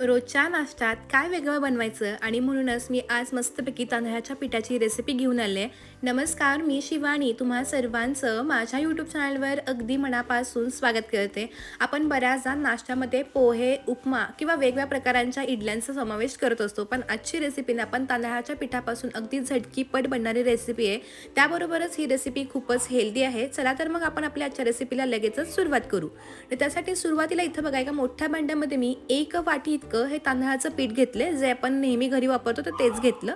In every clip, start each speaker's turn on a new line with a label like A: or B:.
A: रोजच्या नाश्त्यात काय वेगळं बनवायचं? आणि म्हणूनच मी आज मस्तपैकी तांदळाच्या पिठाची रेसिपी घेऊन आले नमस्कार मी शिवानी. तुम्हा सर्वांचं माझ्या यूट्यूब चॅनलवर अगदी मनापासून स्वागत करते. आपण बऱ्याचदा नाश्त्यामध्ये पोहे उपमा किंवा वेगवेगळ्या प्रकारांच्या इडल्यांचा समावेश करत असतो. पण आजची रेसिपीने आपण तांदळाच्या पिठापासून अगदी झटकीपट बनणारी रेसिपी आहे. त्याबरोबरच ही रेसिपी खूपच हेल्दी आहे. चला तर मग आपण आपल्या आजच्या रेसिपीला लगेचच सुरुवात करू. तर त्यासाठी सुरुवातीला इथं बघा एका मोठ्या भांड्यामध्ये मी एक वाटी इतकं हे तांदळाचं पीठ घेतलं जे आपण नेहमी घरी वापरतो तर तेच घेतलं.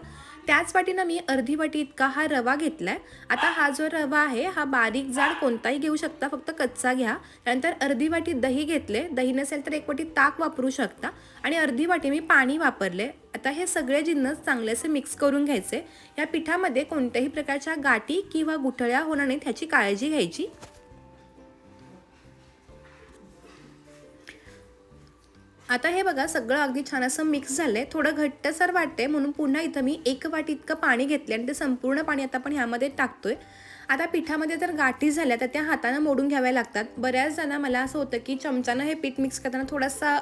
A: त्याच वाटीनं मी अर्धी वाटी इतका हा रवा घेतलाय. आता हा जो रवा आहे हा बारीक जाड कोणताही घेऊ शकता फक्त कच्चा घ्या. त्यानंतर अर्धी वाटी दही घेतले. दही नसेल तर एक वाटी ताक वापरू शकता. आणि अर्धी वाटी मी पाणी वापरले. आता हे सगळे जिन्नस चांगलेसे मिक्स करून घ्यायचे. या पिठामध्ये कोणत्याही प्रकारच्या गाठी किंवा गुठळ्या होणार नाहीत ह्याची काळजी घ्यायची. आता हे बघा सगळं अगदी छान असं मिक्स झालं आहे थोडं घट्टसर वाटते म्हणून पुन्हा इथं मी एक वाटी इतकं पाणी घेतले आणि ते संपूर्ण पाणी आता आपण ह्यामध्ये टाकतोय. आता पिठामध्ये जर गाठी झाल्या तर त्या हातानं मोडून घ्याव्या लागतात. बऱ्याच जणांना मला असं होतं की चमच्यानं हे पीठ मिक्स करताना थोडासा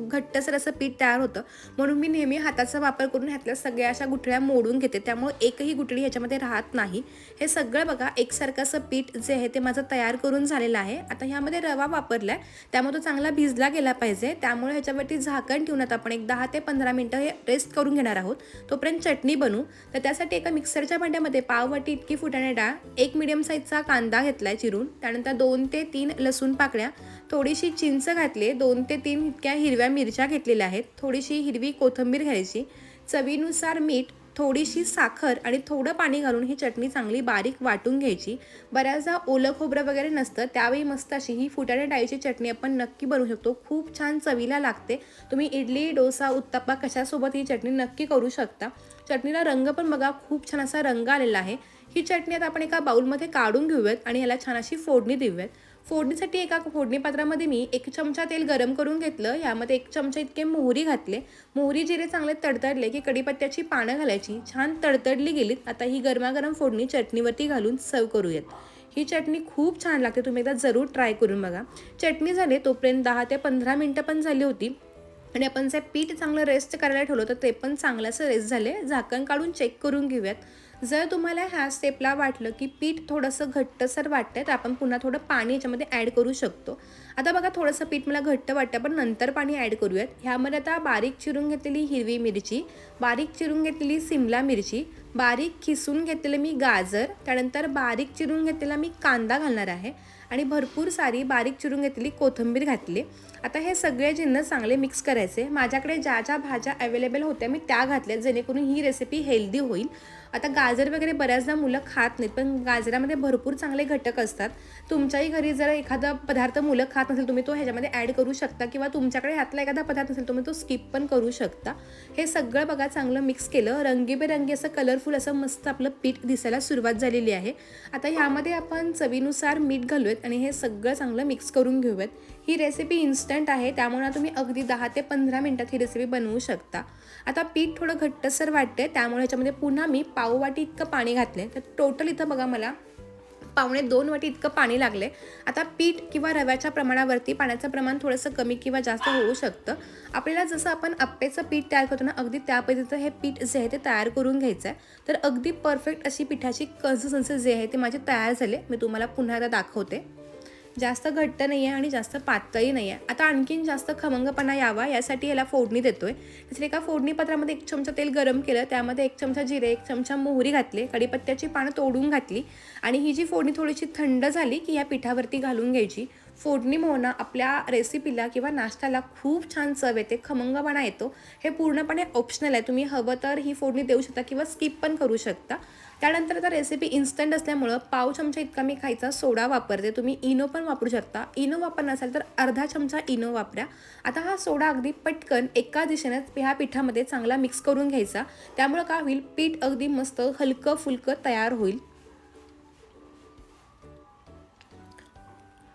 A: घट्टसर असं पीठ तयार होतं. म्हणून मी नेहमी हाताचा वापर करून ह्यातल्या सगळ्या अशा गुठळ्या मोडून घेते. त्यामुळे एकही गुठळी ह्याच्यामध्ये राहत नाही. हे सगळं बघा एकसारखं असं पीठ जे आहे ते माझं तयार करून झालेलं आहे. आता ह्यामध्ये रवा वापरला आहे त्यामुळे तो चांगला भिजला गेला पाहिजे. त्यामुळे ह्याच्यावरती झाकण ठेवून आता आपण एक दहा ते पंधरा मिनटं हे रेस्ट करून घेणार आहोत. तोपर्यंत चटणी बनवू तर त्यासाठी एका मिक्सरच्या भांड्यामध्ये पाववाटी इतकी फुटाणे डाळ एक मिडियम साईजचा कांदा घेतलाय चिरून. त्यानंतर दोन ते तीन लसूण पाकळ्या थोडीशी चिंच घातली. दोन ते तीन इतक्या हिरव्या मिरच्या घेतलेल्या आहेत. थोडीशी हिरवी कोथिंबीर घ्यायची. चवीनुसार मीठ थोडीशी साखर आणि थोडं पाणी घालून ही चटणी चांगली बारीक वाटून घ्यायची. बऱ्याचदा ओलं खोबरं वगैरे नसतं. त्यावेळी मस्त अशी ही फुटाणे डाळीची चटणी आपण नक्की बनवू शकतो. खूप छान चवीला लागते. तुम्ही इडली डोसा उत्तप्पा कशासोबत ही चटणी नक्की करू शकता. चटणीला रंग पण बघा खूप छान असा रंग आलेला आहे. ही चटणी आता आपण एका बाऊलमध्ये काढून घेऊयात आणि ह्याला छान अशी फोडणी देऊयात. फोडणीसाठी एका फोडणी पात्रामध्ये मी एक चमचा तेल गरम करून घेतलं. यामध्ये एक चमचा इतके मोहरी घातले. मोहरी जिरे चांगले तडतडले की कडीपत्त्याची पानं घालायची. छान तडतडली गेलीत. आता ही गरमागरम फोडणी चटणीवरती घालून सर्व करूयात. ही चटणी खूप छान लागते. तुम्ही एकदा जरूर ट्राय करून बघा. चटणी झाली तोपर्यंत दहा ते पंधरा मिनटं पण झाली होती. आणि आपण जे पीठ चांगलं रेस्ट करायला ठेवलं तर ते पण चांगलं रेस्ट झाले. झाकण काढून चेक करून घेऊयात. जर तुम्हाला ह्या स्टेपला वाटलं की पीठ थोडंसं घट्टसर वाटतं तर आपण पुन्हा थोडं पाणी याच्यामध्ये ॲड करू शकतो. आता बघा थोडंसं पीठ मला घट्ट वाटतं पण नंतर पाणी ॲड करूयात. ह्यामध्ये आता बारीक चिरून घेतलेली हिरवी मिरची बारीक चिरून घेतलेली सिमला मिरची बारीक खिसून घेतलेलं मी गाजर त्यानंतर बारीक चिरून घेतलेला मी कांदा घालणार आहे आणि भरपूर सारी बारीक चिरून घेतलेली कोथिंबीर घातली. आता हे सगळे जिन्नस चांगले मिक्स करायचे. माझ्याकडे ज्या ज्या भाज्या अवेलेबल होत्या मी त्या घातल्या जेणेकरून ही रेसिपी हेल्दी होईल. आता गाजर वगैरे बऱ्याचदा मुलं खात नाहीत पण गाजरामध्ये भरपूर चांगले घटक असतात. तुमच्याही घरी जर एखादा पदार्थ मुलं खात नसेल तुम्ही तो ह्याच्यामध्ये ॲड करू शकता किंवा तुमच्याकडे ह्यातला एखादा पदार्थ असेल तुम्ही तो स्किप पण करू शकता. हे सगळं बघा चांगलं मिक्स केलं. रंगीबेरंगी असं कलर कलरफुल असं मस्त आपलं पीठ दिसायला सुरुवात झालेली आहे. आता ह्यामध्ये आपण चवीनुसार मीठ घालूयात आणि हे सगळं चांगलं मिक्स करून घेऊयात. ही रेसिपी इन्स्टंट आहे त्यामुळे तुम्ही अगदी दहा ते पंधरा मिनटात ही रेसिपी बनवू शकता. आता पीठ थोडं घट्टसर वाटते त्यामुळे ह्याच्यामध्ये पुन्हा मी पाववाटी इतकं पाणी घातले तर टोटल इथं बघा मला पावणे दोन वाटी इतकं पाणी लागले. आता पीठ किंवा रव्याच्या प्रमाणावरती पाण्याचं प्रमाण थोडंसं कमी किंवा जास्त होऊ शकतं. आपल्याला जसं आपण आप्पेचं पीठ तयार करतो ना अगदी त्या पद्धतीचं हे पीठ जे आहे ते तयार करून घ्यायचं आहे तर अगदी परफेक्ट अशी पिठाची कन्सिस्टन्सी जे आहे ते माझे तयार झाले मी तुम्हाला पुन्हा एकदा दाखवते. जास्त घट्ट नाही आहे आणि जास्त पातळही नाही आहे आता आणखीन जास्त खमंगपणा यावा यासाठी याला फोडणी देतोय. दुसरी एका फोडणी पात्रामध्ये एक चमचा तेल गरम केलं त्यामध्ये एक चमचा जिरे एक चमचा मोहरी घातले कढीपत्त्याची पानं तोडून घातली. आणि ही जी फोडणी थोडीशी थंड झाली की या पिठावरती घालून घ्यायची. फोडणी आपल्या रेसिपीला किंवा नाश्त्याला खूप छान चव येते खमंगपणा येतो. हे पूर्णपणे ऑप्शनल आहे. तुम्ही हवं तर ही फोडणी देऊ शकता किंवा स्किप पण करू शकता. त्यानंतर आता रेसिपी इन्स्टंट असल्यामुळं पाव चमचा इतका मी खायचा सोडा वापरते. तुम्ही इनो पण वापरू शकता. इनो वापर नसाल तर अर्धा चमचा इनो वापरा. आता हा सोडा अगदी पटकन एका दिशेनेच ह्या पिठामध्ये चांगला मिक्स करून घ्यायचा. त्यामुळं काय होईल? पीठ अगदी मस्त हलकं फुलकं तयार होईल.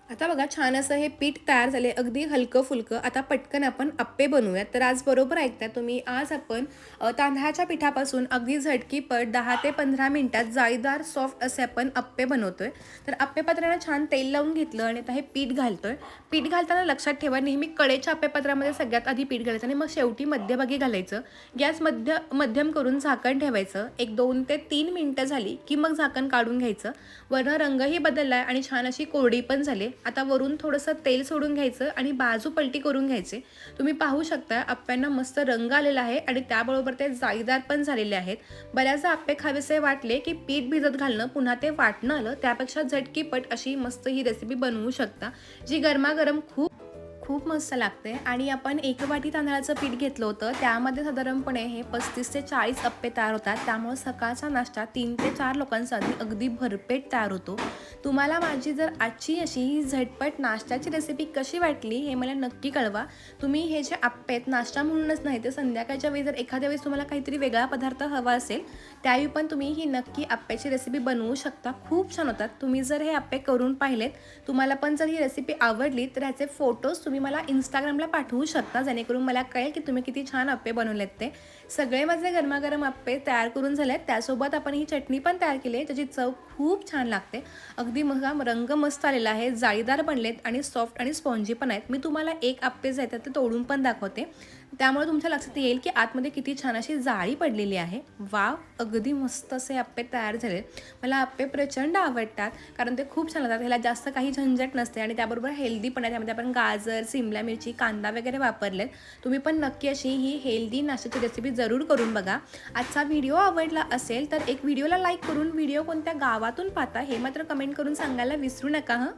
A: आता बघा छान असं हे पीठ तयार झाले अगदी हलकं फुलकं. आता पटकन आपण अप्पे बनवूयात. तर आज बरोबर ऐकताय तुम्ही. आज आपण तांदळाच्या पिठापासून अगदी झटकीपट दहा ते पंधरा मिनटात जाळीदार सॉफ्ट असे आपण अप्पे बनवतोय. तर अप्पे पात्राला छान तेल लावून घेतलं आणि आता हे पीठ घालतोय. पीठ घालताना लक्षात ठेवा नेहमी कडेच्या अप्पे पात्रामध्ये सगळ्यात आधी पीठ घालायचं आणि मग शेवटी मध्यभागी घालायचं. गॅस मध्य मध्यम करून झाकण ठेवायचं. एक दोन ते तीन मिनटं झाली की मग झाकण काढून घ्यायचं. वरनं रंगही बदलला आहे आणि छान अशी कोरडी पण झाली. आता वरून थोडंसं तेल सोडून घ्यायचं आणि बाजू पलटी करून घ्यायचे. तुम्ही पाहू शकता आप्प्यांना मस्त रंग आलेला आहे आणि त्याबरोबर ते जाळीदार पण झालेले आहेत. बऱ्याचदा आप्पे खावेसे वाटले की पीठ भिजत घालणं पुन्हा ते वाटणं आलं त्यापेक्षा झटकीपट अशी मस्त ही रेसिपी बनवू शकता जी गरमागरम खूप खूप मस्त लागते आणि आपण एक वाटी तांदळाचं पीठ घेतलं होतं. त्यामध्ये साधारणपणे हे पस्तीस ते चाळीस अप्पे तयार होतात. त्यामुळे सकाळचा नाश्ता तीन ते चार लोकांसाठी अगदी भरपेट तयार होतो. तुम्हाला माझी जर आजची अशी ही झटपट नाश्त्याची रेसिपी कशी वाटली हे मला नक्की कळवा. तुम्ही हे जे आप्पे आहेत नाश्ता म्हणूनच नाही तर संध्याकाळच्या वेळी जर एखाद्या वेळेस तुम्हाला काहीतरी वेगळा पदार्थ हवा असेल त्यावेळी पण तुम्ही ही नक्की आप्प्याची रेसिपी बनवू शकता. खूप छान होतात. तुम्ही जर हे आप्पे करून पाहिलेत तुम्हाला पण जर ही रेसिपी आवडली तर ह्याचे फोटोज तुम्ही तुम्ही मला इंस्टाग्रामला पाठवू शकता जेणेकरून मला कळेल की तुम्ही किती छान आप्पे बनवलेत ते. सगळे माझे गरमागरम आप्पे तयार करून झाले आहेत त्यासोबत आपण ही चटणी पण तयार केली आहे त्याची चव खूप छान लागते. अगदी मग रंग मस्त आलेला आहे जाळीदार बनलेत आणि सॉफ्ट आणि स्पॉन्जी पण आहेत. मी तुम्हाला एक आप्पे जे आहेत ते तोडून पण दाखवते. त्यामुळे तुमच्या लक्षात येईल की आतमध्ये किती छान अशी जाळी पडलेली आहे. वाव अगदी मस्त असे आप्पे तयार झाले. मला आप्पे प्रचंड आवडतात कारण ते खूप छान असतात ह्याला जास्त काही झंझट नसते आणि त्याबरोबर हेल्दी पण आहे. त्यामध्ये आपण गाजर सिमला मिरची कांदा वगैरे वापरलेत. तुम्ही पण नक्की अशी ही हेल्दी नाश्त्याची रेसिपी जरूर करून बघा. आजचा व्हिडिओ आवडला असेल तर एक व्हिडिओला लाईक करून व्हिडिओ कोणत्या गावातून पाहता हे मात्र कमेंट करून सांगायला विसरू नका हं?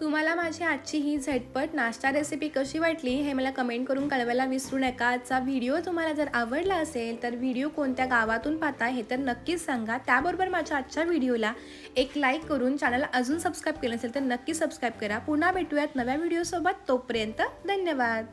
A: तुम्हाला माझी आजची ही झटपट नाश्ता रेसिपी कशी वाटली हे मला कमेंट करून कळवायला विसरू नका. आजचा व्हिडिओ तुम्हाला जर आवडला असेल तर व्हिडिओ कोणत्या गावातून पाहता हे तर नक्कीच सांगा. त्याबरोबर माझ्या आजच्या व्हिडिओला एक लाईक करून चॅनलला अजून सबस्क्राईब केलं असेल तर नक्की सबस्क्राईब करा. पुन्हा भेटूयात नव्या व्हिडिओसोबत तोपर्यंत धन्यवाद.